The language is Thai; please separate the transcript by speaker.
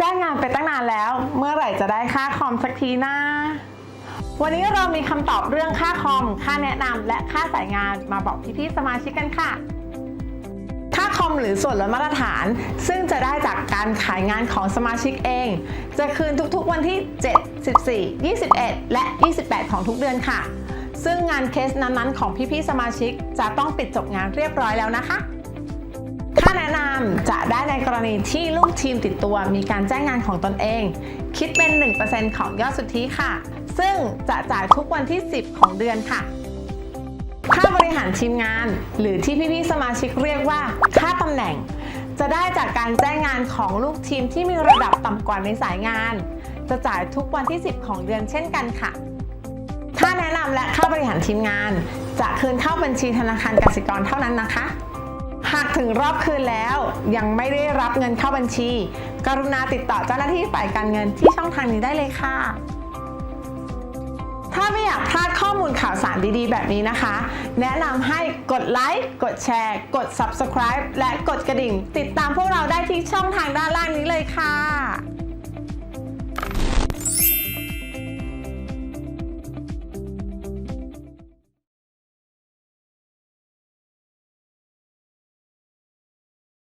Speaker 1: จ้างงานไปตั้งนานแล้ว เมื่อไหร่จะได้ค่าคอมสักทีนะ วันนี้เรามีคำตอบเรื่องค่าคอม ค่าแนะนำและค่าสายงานมาบอกพี่ๆสมาชิกกันค่ะ ค่าคอมหรือส่วนลดมาตรฐาน ซึ่งจะได้จากการขายงานของสมาชิกเอง จะคืนทุกๆวันที่ 7 14 21 และ 28 ของทุกเดือนค่ะ ซึ่งงานเคสนั้นๆของพี่ๆสมาชิกจะต้องปิดจบงานเรียบร้อยแล้วนะคะ จะได้ในกรณีที่ลูกทีมติดตัวมีการแจ้งงานของตนเอง คิดเป็น 1%ของยอดสุทธิค่ะ ซึ่งจะจ่ายทุกวันที่ 10 ของเดือนค่ะ ค่าบริหารทีมงาน หรือที่พี่ๆสมาชิกเรียกว่า ค่าตำแหน่ง จะได้จากการแจ้งงานของลูกทีมที่มีระดับต่ำกว่าในสายงาน จะจ่ายทุกวันที่ 10 ของเดือนเช่นกันค่ะ ค่าแนะนำและค่าบริหารทีมงาน จะคืนเข้าบัญชีธนาคารกสิกรเท่านั้นนะคะ หากถึงรอบคืนแล้วยังไม่ได้รับเงินเข้าบัญชี กรุณาติดต่อเจ้าหน้าที่ฝ่ายการเงินที่ช่องทางนี้ได้เลยค่ะ ถ้าไม่อยากพลาดข้อมูลข่าวสารดีๆ แบบนี้นะคะ แนะนำให้กดไลค์ กดแชร์ กด Subscribe และกดกระดิ่ง ติดตามพวกเราได้ที่ช่องทางด้านล่างนี้เลยค่ะ